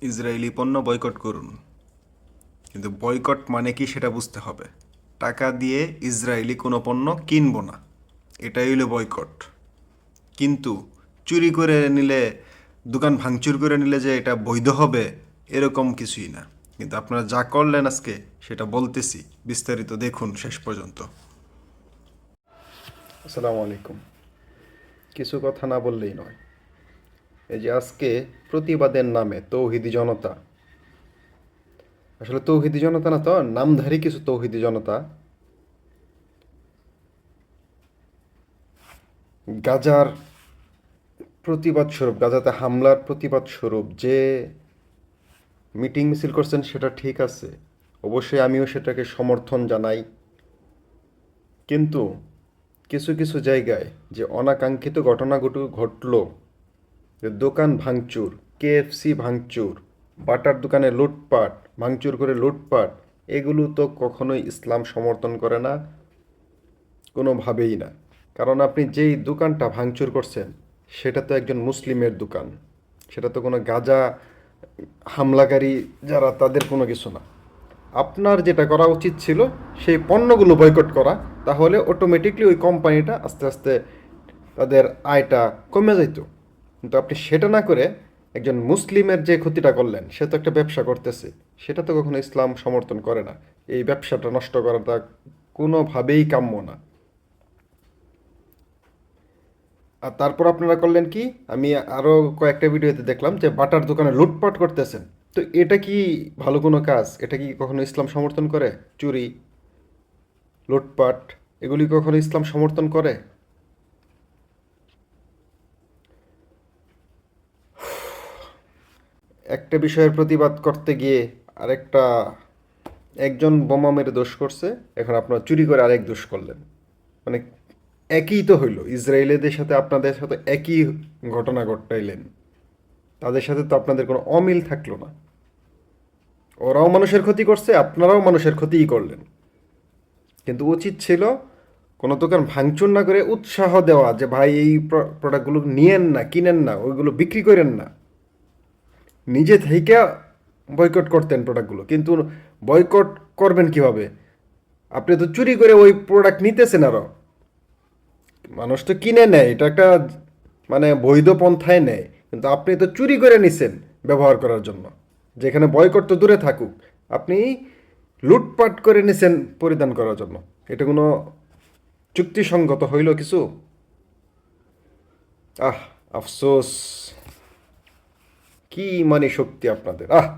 Israeli পণ্য boycott করুন। কিন্তু বয়কট মানে কি সেটা বুঝতে হবে। টাকা দিয়ে ইসরায়েলি কোনো পণ্য কিনবো না। এটাই হলো বয়কট। কিন্তু চুরি করে নিলে, দোকান ভাঙচুর করে নিলে যে এটা বৈধ হবে, এরকম কিছুই না। কিন্তু আপনারা যা করলেন আজকে, সেটা বলতেছি। বিস্তারিত দেখুন শেষ পর্যন্ত। আসসালামু আলাইকুম। কিছু কথা না বললেই নয়। এই যে আজকে প্রতিবাদের নামে তৌহিদি জনতা। আসলে তৌহিদি জনতা না তো, নামধারী কিছু তৌহিদি জনতা। গাজার প্রতিবাদ স্বরূপ, গাজাতে হামলার প্রতিবাদ স্বরূপ যে মিটিং মিছিল করছেন সেটা ঠিক আছে। অবশ্যই আমিও সেটাকে সমর্থন জানাই। কিন্তু কিছু কিছু জায়গায় যে অনাকাঙ্ক্ষিত ঘটনাগুলো ঘটলো দোকান ভাঙচুর কেএফসি ভাঙচুর, বাটার দোকানে লুটপাট, ভাঙচুর করে লুটপাট, এগুলো তো কখনোই ইসলাম সমর্থন করে না, কোনোভাবেই না। কারণ আপনি যেই দোকানটা ভাঙচুর করছেন, সেটা তো একজন মুসলিমের দোকান। সেটা তো কোনো গাজা হামলাকারী যারা, তাদের কোনো কিছু না। আপনার যেটা করা উচিত ছিল, সেই পণ্যগুলো বয়কট করা, তাহলে অটোমেটিকলি ওই কোম্পানিটা আস্তে আস্তে তাদের আয়টা কমে যেত কিন্তু আপনি সেটা না করে একজন মুসলিমের যে ক্ষতিটা করলেন, সে তো একটা ব্যবসা করতেছে। সেটা তো কখনো ইসলাম সমর্থন করে না। এই ব্যবসাটা নষ্ট করাটা কোনোভাবেই কাম্য না। আর তারপর আপনারা করলেন কি? আমি আরও কয়েকটা ভিডিওতে দেখলাম যে বাটার দোকানে লুটপাট করতেছেন। তো এটা কি ভালো কোনো কাজ? এটা কি কখনো ইসলাম সমর্থন করে? চুরি, লুটপাট, এগুলি কখনো ইসলাম সমর্থন করে? একটা বিষয়ের প্রতিবাদ করতে গিয়ে আরেকটা একজন বোমা মেরে দোষ করছে, এখন আপনারা চুরি করে আরেক দোষ করলেন। মানে একই তো হইল, ইসরায়েলিদের সাথে আপনাদের সাথে একই ঘটনা ঘটাইলেন। তাদের সাথে তো আপনাদের কোনো অমিল থাকল না। ওরাও মানুষের ক্ষতি করছে, আপনারাও মানুষের ক্ষতিই করলেন। কিন্তু উচিত ছিল কোনো দোকান ভাঙচুর না করে উৎসাহ দেওয়া যে, ভাই, এই প্রোডাক্টগুলো নিয়েন না, কিনেন না, ওইগুলো বিক্রি করেন না। নিজে থেকে বয়কট করতেন প্রোডাক্টগুলো কিন্তু বয়কট করবেন কীভাবে? আপনি তো চুরি করে ওই প্রোডাক্ট নিতেছেন আরও মানুষ তো কিনে নেয়, এটা একটা মানে বৈধ পন্থায় নেয়। কিন্তু আপনি তো চুরি করে নিছেন ব্যবহার করার জন্য। যেখানে বয়কট তো দূরে থাকুক, আপনি লুটপাট করে নিছেন পরিধান করার জন্য। এটা কোনো চুক্তিসঙ্গত হইল কিছু? আহ, আফসোস। কি মানে শক্তি আপনাদের? আহ!